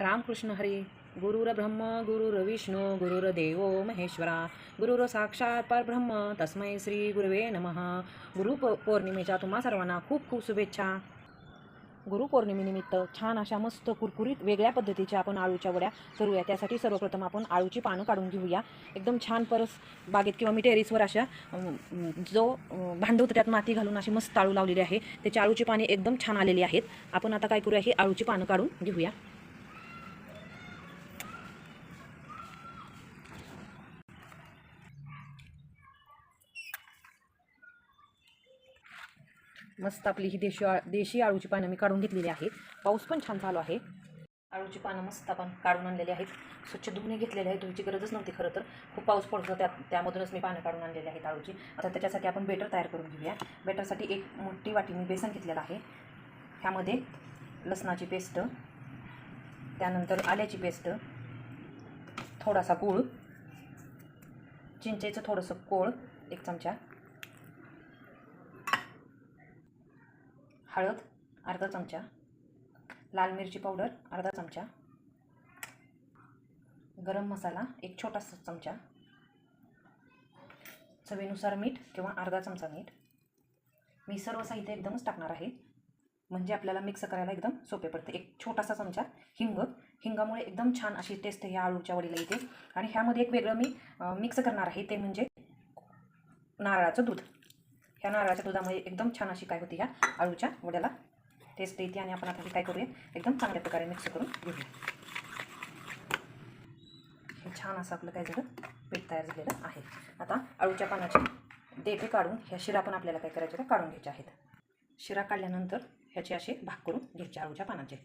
रामकृष्ण हरी गुरुर्ब्रह्म गुरुर्विष्णू गुरुर्देव महेश्वरा गुरुर साक्षात परब्रह्म तस्मै श्री गुरुवे नमः. गुरु पौर्णिमेच्या तुम्हा सर्वांना खूप खूप शुभेच्छा. गुरुपौर्णिमेनिमित्त छान अशा मस्त कुरकुरीत वेगळ्या पद्धतीच्या आपण आळूच्या वड्या करूया. त्यासाठी सर्वप्रथम आपण आळूची पानं काढून घेऊया. एकदम छान परस बागेत किंवा मी टेरिसवर अशा जो भांड होतं त्यात माती घालून अशी मस्त आळू लावलेली आहे. त्याची आळूची पाने एकदम छान आलेली आहेत. आपण आता काय करूया ही आळूची पानं काढून घेऊया. मस्त आपली ही देशी आ देशी आळूची पानं मी काढून घेतलेली आहे पाऊस पण छान चालू आहे. आळूची पानं मस्त आपण काढून आणलेली आहेत. स्वच्छ धुवून घेतलेले आहेत. धुवायची गरजच नव्हती खरं तर. खूप पाऊस पडतो त्या त्यामधूनच मी पानं काढून आणलेली आहेत आळूची. आता त्याच्यासाठी आपण बेटर तयार करून घेऊया. बेटरसाठी एक मोठी वाटी मी बेसन घेतलेलं आहे. ह्यामध्ये लसणाची पेस्ट त्यानंतर आल्याची पेस्ट थोडासा गूळ चिंचेचं थोडंसं कोळ एक चमचा. हळद अर्धा चमचा. लाल मिरची पावडर अर्धा चमचा. गरम मसाला एक छोटासा चमचा. चवीनुसार मीठ किंवा अर्धा चमचा मीठ. मी सर्व साहित्य एकदमच टाकणार आहे. म्हणजे आपल्याला मिक्स करायला एकदम सोपे पडते. एक छोटासा चमचा हिंग. हिंगामुळे एकदम छान अशी टेस्ट ह्या आळूच्या वडीला येते. आणि ह्यामध्ये एक वेगळं मी मिक्स करणार आहे. ते म्हणजे नारळाचं दूध. ह्या नारळाच्या दुधामुळे एकदम छान अशी काय होती ह्या आळूच्या वड्याला टेस्ट येते आणि आपण आता हे काय करूया? एकदम चांगल्या प्रकारे मिक्स करून घेऊया. हे छान असं आपलं काय झालं? पीठ तयार झालेलं आहे. आता आळूच्या पानाचे देठे काढून ह्या शिरा पण आपल्याला काय करायचे त्या काढून घ्यायचे आहेत. शिरा काढल्यानंतर ह्याचे असे भाग करून घ्यायचे आळूच्या पानाचे.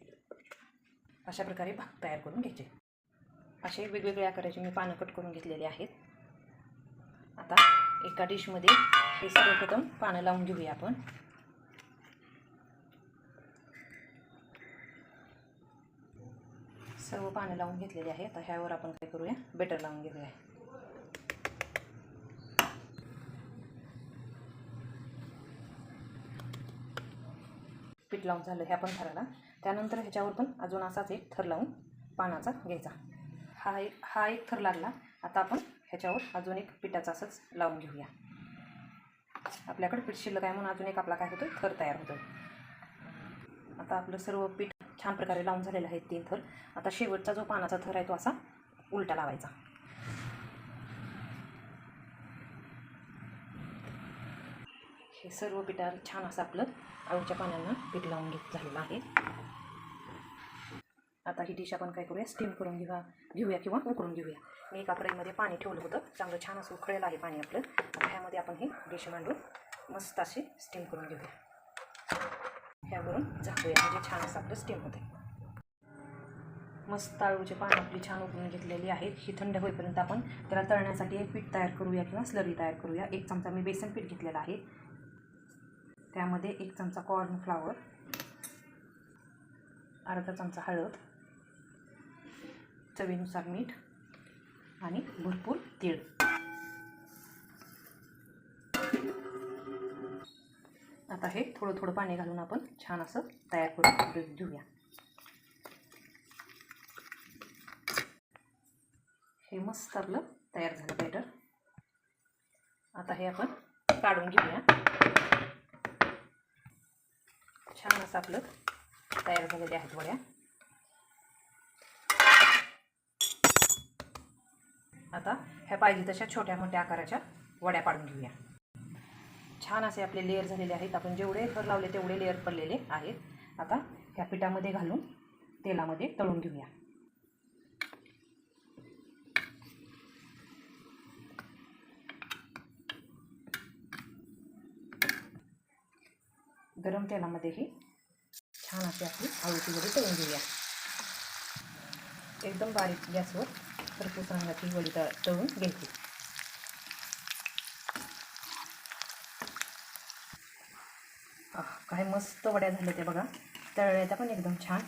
अशा प्रकारे भाग तयार करून घ्यायचे. असे वेगवेगळ्या आकाराचे मी पानं कट करून घेतलेले आहेत. आता एका डिशमध्ये हे सर्वप्रथम पानं लावून घेऊया आपण. सर्व पानं लावून घेतलेली आहे आता ह्यावर आपण काय करूया? बेटर लावून घेऊया. पीठ लावून झालं ह्या पण थराला त्यानंतर ह्याच्यावर पण अजून असाच एक थर लावून पानाचा घ्यायचा. हा एक हा एक थर लागला. आता आपण ह्याच्यावर अजून एक पिठाचा असंच लावून घेऊया. आपल्याकडे पीठ शिल्लक आहे म्हणून अजून एक आपला काय होतं थर तयार होतो आता आपलं सर्व पीठ छान प्रकारे लावून झालेलं आहे तीन थर. आता शेवटचा जो पानाचा थर आहे तो असा उलटा लावायचा. हे सर्व पिठाला छान असं आपलं आळूच्या पानांना पीठ लावून घेत झालेलं आहे. आता ही डिश आपण काय करूया? स्टीम करून घेऊया घेऊया किंवा उकळून घेऊया. मी एका कढईमध्ये पाणी ठेवलं होतं. चांगलं छान असं उकळेलं आहे पाणी आपलं. ह्यामध्ये आपण ही डिश मांडून मस्त अशी स्टीम करून घेऊया. ह्यावरून झाकूया. म्हणजे छान असं आपलं स्टीम होते मस्त आळूचे पानं आपली छान उकळून घेतलेली आहेत. ही थंड होईपर्यंत आपण त्याला तळण्यासाठी एक पीठ तयार करूया किंवा स्लरी तयार करूया. एक चमचा मी बेसन पीठ घेतलेलं आहे. त्यामध्ये एक चमचा कॉर्न फ्लावर अर्धा चमचा हळद चवीनुसार मीठ आणि भरपूर तीळ. आता हे थोडं थोडं पाणी घालून आपण छान असं तयार करून घेऊया. हे मस्त आपलं तयार झालं बॅटर आता हे आपण काढून घेऊया. छान असं आपलं तयार झालेले आहेत वड्या आता ह्या पाहिजे तशा छोट्या मोठ्या आकाराच्या वड्या पाडून घेऊया. छान असे आपले लेअर झालेले आहेत. आपण जेवढे थर लावले तेवढे लेअर पडलेले आहेत. आता ह्या पिठामध्ये घालून तेलामध्ये तळून घेऊया. गरम तेलामध्येही छान असे आपली आळूची वडी तळून घेऊया. एकदम बारीक गॅसवर खरपूस रंगाची वडी तळून घ्यायची काय मस्त वड्या झाल्या त्या बघा. तळल्या त्या पण एकदम छान.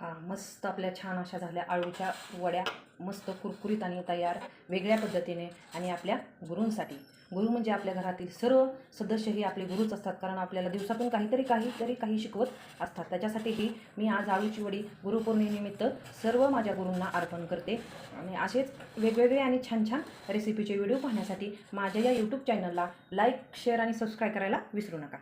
हा मस्त आपल्या छान अशा झाल्या आळूच्या वड्या मस्त कुरकुरीत आणि तयार वेगळ्या पद्धतीने आणि आपल्या गुरूंसाठी. गुरु म्हणजे आपल्या घरातील सर्व सदस्य हे आपले गुरुच असतात कारण आपल्याला दिवसातून काहीतरी काहीतरी काही शिकवत असतात. त्याच्यासाठीही मी आज आळूची वडी गुरुपौर्णिमेनिमित्त सर्व माझ्या गुरूंना अर्पण करते. आणि असेच वेगवेगळे आणि छान छान रेसिपीचे व्हिडिओ पाहण्यासाठी माझ्या या यूट्यूब चॅनलला लाईक शेअर आणि सबस्क्राईब करायला विसरू नका.